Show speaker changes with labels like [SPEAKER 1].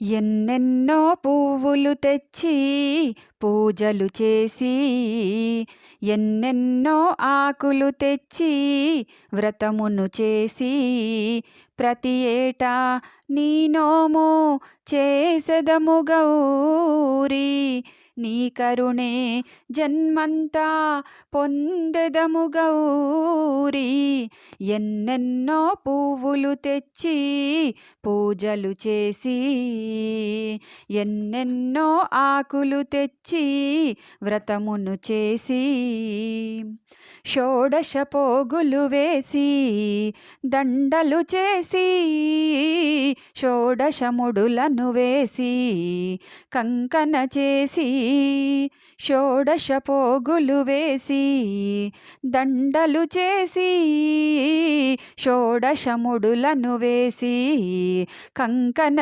[SPEAKER 1] ఎన్నెన్నో పువ్వులు తెచ్చి పూజలు చేసి ఎన్నెన్నో ఆకులు తెచ్చి వ్రతమును చేసి ప్రతి ఏటా నీ నోము చేసెదము గౌరీ. నీ కరుణే జన్మంతా పొందెదము గౌరీ. ఎన్నెన్నో పువ్వులు తెచ్చి పూజలు చేసి ఎన్నెన్నో ఆకులు తెచ్చి వ్రతమును చేసి షోడశ పోగులు వేసి దండలు చేసి షోడశముడులను వేసి కంకణ చేసి షోడశ పోగులు వేసి దండలు చేసి షోడశముడులను వేసి కంకణ